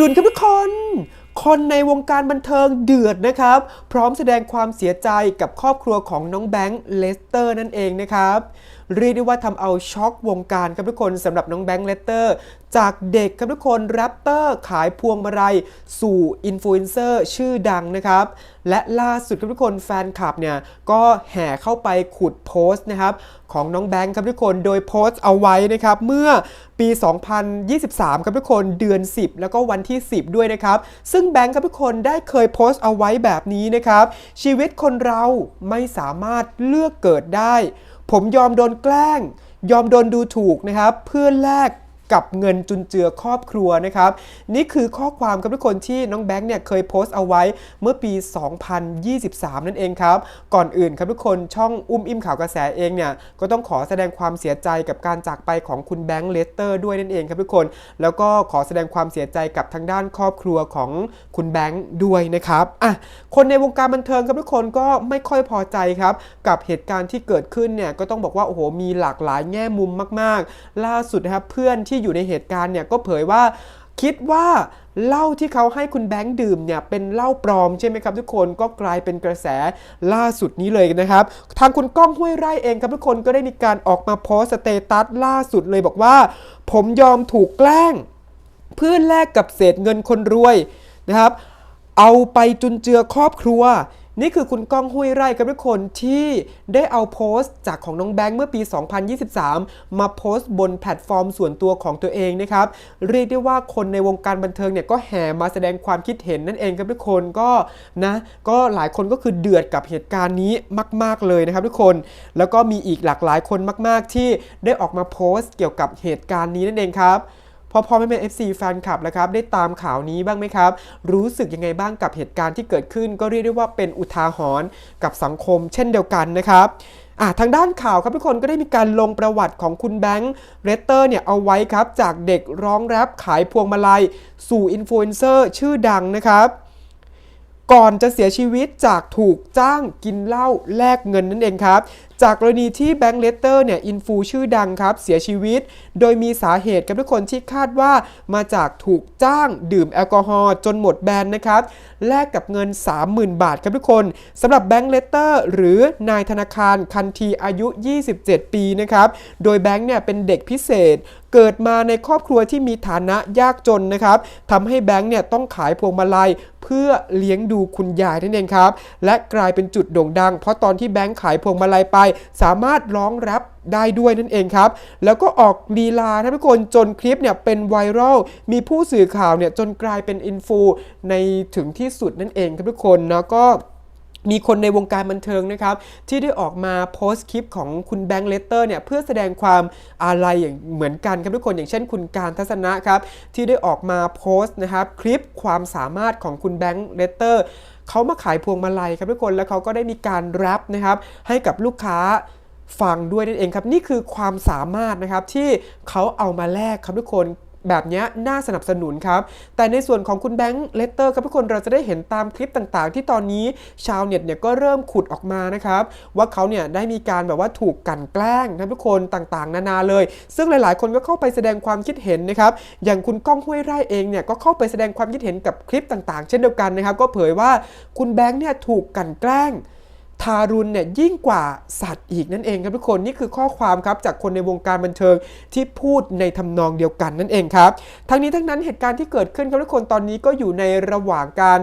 ดุนครับทุกคน คนในวงการบันเทิงเดือดนะครับ พร้อมแสดงความเสียใจกับครอบครัวของน้องแบงค์เลสเตอร์นั่นเองนะครับเรียกได้ว่าทำเอาช็อกวงการครับทุกคนสำหรับน้องแบงค์เลสเตอร์ จากเด็กครับทุกคนแรปเตอร์ขายพวงมาลัยสู่อินฟลูเอนเซอร์ชื่อดังนะครับ และล่าสุดครับทุกคนแฟนคลับเนี่ยก็แห่เข้าไปขุดโพสต์นะครับของน้องแบงค์ครับทุกคนโดยโพสต์เอาไว้นะครับเมื่อปี 2023 ครับทุกคนเดือน 10 แล้วก็วันที่ 10 ด้วยนะครับ ซึ่งแบงค์ครับทุกคนได้เคยโพสต์เอาไว้แบบนี้นะครับ ชีวิตคนเราไม่สามารถเลือกเกิดได้ ผมยอมโดนแกล้ง ยอมโดนดูถูกนะครับ เพื่อแลก กับเงินจุนเจือครอบครัวนะครับ นี่คือข้อความกับทุกคนที่น้องแบงค์เนี่ยเคยโพสต์เอาไว้เมื่อปี 2023 นั่นเองครับ ก่อนอื่นครับทุกคนช่องอุ้มอิ่มข่าวกระแสเองเนี่ยก็ต้องขอแสดงความเสียใจกับการจากไปของคุณแบงค์เลสเตอร์ด้วยนั่นเองครับทุกคน แล้วก็ขอแสดงความเสียใจกับทางด้านครอบครัวของคุณแบงค์ด้วยนะครับอะคนในวงการบันเทิงครับทุกคนก็ไม่ค่อยพอใจครับกับเหตุการณ์ที่เกิดขึ้นเนี่ยก็ต้องบอกว่าโอ้โหมีหลากหลายแง่มุมมาก ๆ ล่าสุดนะครับเพื่อนที่อยู่ในเหตุการณ์เนี่ยก็เผยว่าคิดว่าเหล้าที่เขาให้คุณแบงค์ดื่มเนี่ยเป็นเหล้าปลอมใช่ไหมครับทุกคนก็กลายเป็นกระแสล่าสุดนี้เลยนะครับ ทางคุณก้องห้วยไร่เองครับทุกคนก็ได้มีการออกมาโพสต์สเตตัสล่าสุดเลยบอกว่า ผมยอมถูกแกล้ง เพื่อแลกกับเศษเงินคนรวยนะครับ เอาไปจุนเจือครอบครัว นี่คือคุณก้องห้วยไร่กับทุกคนที่ได้เอาโพสต์จากของน้องแบงค์เมื่อปี 2023 มาโพสต์บนแพลตฟอร์มส่วนตัวของตัวเองนะครับ เรียกได้ว่าคนในวงการบันเทิงเนี่ยก็แห่มาแสดงความคิดเห็นนั่นเองครับทุกคนก็นะก็หลายคนก็คือเดือดกับเหตุการณ์นี้มาก ๆเลยนะครับทุกคน แล้วก็มีอีกหลากหลายคนมาก ๆ ที่ได้ออกมาโพสต์เกี่ยวกับเหตุการณ์นี้นั่นเองครับ พอพอไม่เป็น FC แฟนคลับแล้วครับได้ตามข่าวนี้บ้างไหมครับ รู้สึกยังไงบ้างกับเหตุการณ์ที่เกิดขึ้น ก็เรียกได้ว่าเป็นอุทาหรณ์กับสังคม เช่นเดียวกันนะครับอะทางด้านข่าวครับทุกคนก็ได้มีการลงประวัติของคุณแบงค์เรตเตอร์เนี่ยเอาไว้ครับ จากเด็กร้องแรปขายพวงมาลัย สู่อินฟลูเอนเซอร์ชื่อดังนะครับ ก่อนจะเสียชีวิตจากถูกจ้างกินเหล้าแลกเงินนั่นเองครับ จากกรณีที่แบงค์เลสเตอร์เนี่ยอินฟูชื่อดังครับ เสียชีวิต โดยมีสาเหตุกับทุกคนที่คาดว่ามาจากถูกจ้างดื่มแอลกอฮอล์จนหมดแบนนะครับ แลกกับเงิน 30,000 บาทครับทุกคนสำหรับแบงค์เลสเตอร์หรือนายธนาคารคันทีอายุ 27 ปีนะครับ โดยแบงค์เนี่ยเป็นเด็กพิเศษเกิดมาในครอบครัวที่มีฐานะยากจนนะครับทำให้แบงค์เนี่ยต้องขายพวงมาลัย เพื่อเลี้ยงดูคุณยายนั่นเองครับ และกลายเป็นจุดโด่งดัง เพราะตอนที่แบงค์ขายพวงมาลัยไป สามารถร้องแรปได้ด้วยนั่นเองครับ แล้วก็ออกลีลาท่านผู้คนจนคลิปเนี่ยเป็นไวรัล มีผู้สื่อข่าวเนี่ยจนกลายเป็นอินฟูในถึงที่สุดนั่นเองครับทุกคนนะก็ มีคนในวงการบันเทิงนะครับที่ได้ออกมาโพสต์คลิปของคุณแบงค์เลสเตอร์เนี่ยเพื่อแสดงความอาลัยอย่างเหมือนกันครับทุกคนอย่างเช่นคุณการทัศนะครับที่ได้ออกมาโพสต์นะครับคลิปความสามารถของคุณแบงค์เลสเตอร์เขามาขายพวงมาลัยครับทุกคนแล้วเขาก็ได้มีการแรปนะครับให้กับลูกค้าฟังด้วยนั่นเองครับ นี่คือความสามารถนะครับที่เขาเอามาแลกครับทุกคน แบบนี้น่าสนับสนุนครับ แต่ในส่วนของคุณแบงค์เลตเตอร์ครับทุกคนเราจะได้เห็นตามคลิปต่างๆ ที่ตอนนี้ชาวเน็ตเนี่ยก็เริ่มขุดออกมานะครับ ว่าเขาเนี่ยได้มีการแบบว่าถูกกลั่นแกล้งนะทุกคนต่างๆ นานาเลย ซึ่งหลายๆ คนก็เข้าไปแสดงความคิดเห็นนะครับ อย่างคุณก้องห้วยไร่เองเนี่ยก็เข้าไปแสดงความคิดเห็นกับคลิปต่างๆ เช่นเดียวกันนะครับ ก็เผยว่าคุณแบงค์เนี่ยถูกกลั่นแกล้ง ทารุณเนี่ยยิ่งกว่าสัตว์อีกนั่นเองครับทุกคนนี่คือข้อความครับจากคนในวงการบันเทิงที่พูดในทำนองเดียวกันนั่นเองครับทั้งนี้ทั้งนั้นเหตุการณ์ที่เกิดขึ้นครับทุกคนตอนนี้ก็อยู่ในระหว่างการ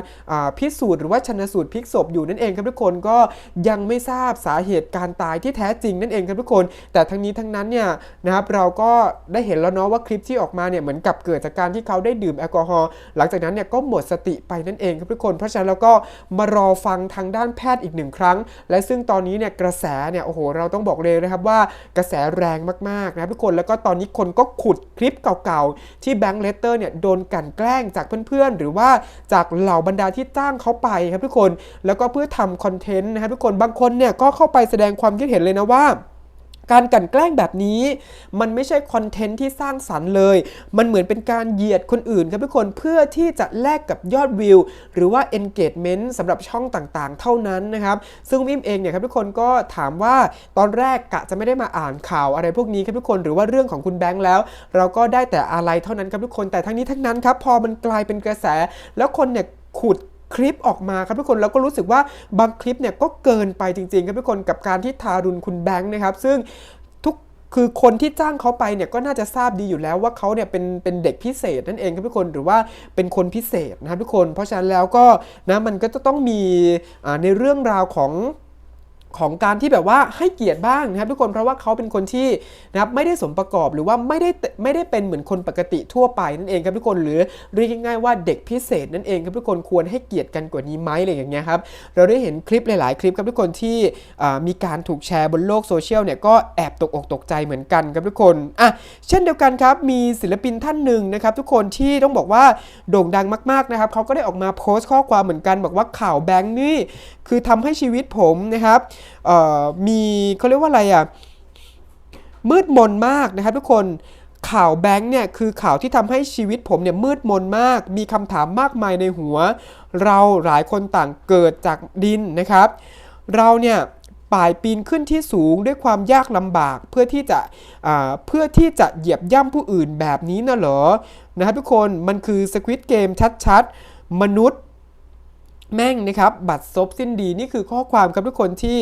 พิสูจน์หรือว่าชนสูตรพลิกศพอยู่นั่นเองครับทุกคนก็ยังไม่ทราบสาเหตุการตายที่แท้จริงนั่นเองครับทุกคน แต่ทั้งนี้ทั้งนั้นเนี่ยนะครับเราก็ได้เห็นแล้วเนาะว่าคลิปที่ออกมาเนี่ยเหมือนกับเกิดจากการที่เขาได้ดื่มแอลกอฮอล์หลังจากนั้นเนี่ยก็หมดสติไปนั่นเองครับทุกคน เพราะฉะนั้นเราก็มารอฟังทางด้านแพทย์อีกหนึ่งครั้งและซึ่งตอนนี้เนี่ยกระแสเนี่ยโอ้โหเราต้องบอกเลยนะครับว่ากระแสแรงมากๆนะทุกคนแล้วก็ตอนนี้คนก็ขุดคลิปเก่าๆ ที่แบงค์เลสเตอร์เนี่ยโดนกันแกล้งจากเพื่อนๆ หรือว่าจากเหล่าบรรดาที่จ้างเขาไปครับทุกคนแล้วก็เพื่อทำคอนเทนต์นะครับทุกคนบางคนเนี่ยก็เข้าไปแสดงความคิดเห็นเลยนะว่า การกลั่นแกล้งแบบนี้ มันไม่ใช่คอนเทนต์ที่สร้างสรรค์เลย มันเหมือนเป็นการเหยียดคนอื่นครับทุกคนเพื่อที่จะแลกกับยอดวิว หรือว่า engagement สำหรับช่องต่างๆ เท่านั้นนะครับ ซึ่งวิมเองเนี่ยครับทุกคนก็ถามว่าตอนแรกกะจะไม่ได้มาอ่านข่าวอะไรพวกนี้ครับทุกคนหรือว่าเรื่องของคุณแบงค์แล้ว เราก็ได้แต่อะไรเท่านั้นครับทุกคนแต่ทั้งนี้ทั้งนั้นครับพอมันกลายเป็นกระแส แล้วคนเนี่ยขุด คลิปออกมาครับทุกคนแล้วก็รู้สึกว่าบางคลิปเนี่ยก็เกินไปจริงๆครับทุกคนกับการที่ทารุณคุณแบงค์นะครับ ซึ่งทุกคือคนที่จ้างเขาไปเนี่ยก็น่าจะทราบดีอยู่แล้วว่าเขาเนี่ยเป็นเป็นเด็กพิเศษนั่นเองครับทุกคนหรือว่าเป็นคนพิเศษนะครับทุกคน เพราะฉะนั้นแล้วก็นะมันก็จะต้องมีในเรื่องราวของ ของการที่แบบว่าให้เกียรติบ้างนะครับทุกคนเพราะว่าเขาเป็นคนที่นะครับไม่ได้สมประกอบหรือว่าไม่ได้ไม่ได้เป็นเหมือนคนปกติทั่วไปนั่นเองครับทุกคนหรือเรียกง่ายๆว่าเด็กพิเศษนั่นเองครับทุกคนควรให้เกียรติกันกว่านี้ไหมอะไรอย่างเงี้ยครับเราได้เห็นคลิปหลายๆ คลิปครับทุกคนที่มีการถูกแชร์บนโลกโซเชียลเนี่ยก็แอบตกอกตกใจเหมือนกันครับทุกคนอะเช่นเดียวกันครับมีศิลปินท่านหนึ่งนะครับทุกคนที่ต้องบอกว่าโด่งดังมากๆนะครับเขาก็ได้ออกมาโพสต์ข้อความเหมือนกัน บอกว่าข่าวแบงค์นี่คือทำให้ชีวิตผมนะครับเอ่อมีเขาเรียกว่าอะไรอะมืดมนมากนะครับทุกคนข่าวแบงค์เนี่ยคือข่าวที่ทำให้ชีวิตผมเนี่ยมืดมนมาก มีคำถามมากมายในหัว เราหลายคนต่างเกิดจากดินนะครับ เราเนี่ยป่ายปีนขึ้นที่สูงด้วยความยากลำบากเพื่อที่จะเพื่อที่จะเหยียบย่ำผู้อื่นแบบนี้นะเหรอนะครับทุกคนมันคือสควิตเกมชัดๆ มนุษย์ แม่งนะครับบัตรซบสิ้นดีนี่คือข้อความครับทุกคนที่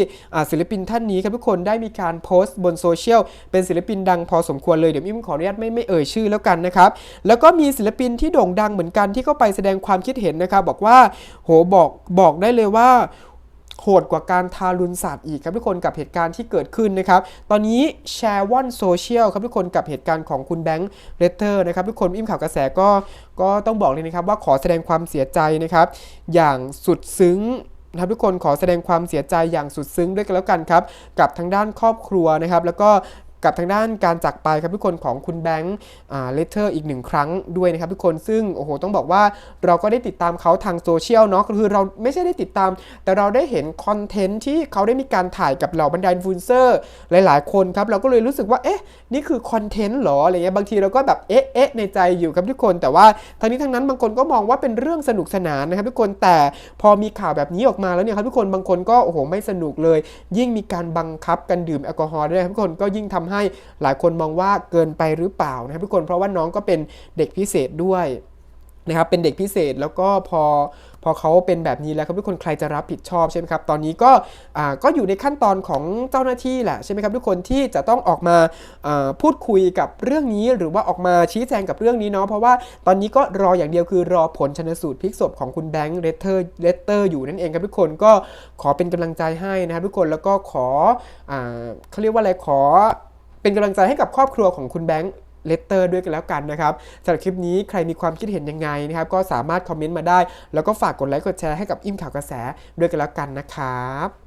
ศิลปินท่านนี้ครับทุกคนได้มีการโพสต์บนโซเชียลเป็นศิลปินดังพอสมควรเลยเดี๋ยวอิมขออนุญาตไม่ไม่เอ่ยชื่อแล้วกันนะครับแล้วก็มีศิลปินที่โด่งดังเหมือนกันที่เข้าไปแสดงความคิดเห็นนะครับบอกว่าโหบอกบอกได้เลยว่า โหดกว่าการทารุณสัตว์อีกครับทุกคนกับเหตุการณ์ที่เกิดขึ้นนะครับ ตอนนี้แชร์ว่อนโซเชียลครับทุกคนกับเหตุการณ์ของคุณแบงค์เรเตอร์นะครับทุกคนอิมข่าวกระแสก็ก็ต้องบอกเลยนะครับว่าขอแสดงความเสียใจนะครับ อย่างสุดซึ้งนะครับทุกคนขอแสดงความเสียใจอย่างสุดซึ้งด้วยกันแล้วกันครับ กับทางด้านครอบครัวนะครับ แล้วก็ กับทางด้านการจากไปครับทุกคนของคุณแบงค์เลเตอร์อีกหนึ่งครั้งด้วยนะครับทุกคนซึ่งโอ้โหต้องบอกว่าเราก็ได้ติดตามเขาทางโซเชียลเนาะคือเราไม่ใช่ได้ติดตาม แต่เราได้เห็นคอนเทนต์ที่เขาได้มีการถ่ายกับเหล่าบรรดาอินฟลูเอนเซอร์หลายๆ คนครับเราก็เลยรู้สึกว่าเอ๊ะนี่คือคอนเทนต์เหรออะไรเงี้ยบางทีเราก็แบบเอ๊ะเอ๊ะในใจอยู่ครับทุกคน แต่ว่าทั้งนี้ทั้งนั้นบางคนก็มองว่าเป็นเรื่องสนุกสนานนะครับทุกคนแต่พอมีข่าวแบบนี้ออกมาแล้วเนี่ยครับทุกคนบางคนก็โอ้โหไม่สนุกเลย ยิ่งมีการบังคับกันดื่มแอลกอฮอล์ด้วยครับทุกคนก็ยิ่งทำให้หลายคนมองว่าเกินไปหรือเปล่านะครับทุกคนเพราะว่าน้องก็เป็นเด็กพิเศษด้วยนะครับเป็นเด็กพิเศษแล้วก็พอพอเขาเป็นแบบนี้แล้วครับทุกคนใครจะรับผิดชอบใช่ไหมครับตอนนี้ก็อ่าก็อยู่ในขั้นตอนของเจ้าหน้าที่แหละใช่ไหมครับทุกคนที่จะต้องออกมาพูดคุยกับเรื่องนี้ หรือว่าออกมาชี้แจงกับเรื่องนี้เนาะเพราะว่าตอนนี้ก็รออย่างเดียวคือรอผลชนสูตรพลิกศพของคุณแบงค์เรเตอร์เรเตอร์อยู่นั่นเองครับทุกคนก็ขอเป็นกำลังใจให้นะครับทุกคนแล้วก็ขออ่าเขาเรียกว่าอะไรขอ เป็นกำลังใจให้กับครอบครัวของคุณแบงค์เลตเตอร์ด้วยกันแล้วกันนะครับสำหรับคลิปนี้ใครมีความคิดเห็นยังไงนะครับ ก็สามารถคอมเมนต์มาได้ แล้วก็ฝากกดไลค์กดแชร์ให้กับอิ่มข่าวกระแสด้วยกันแล้วกันนะครับ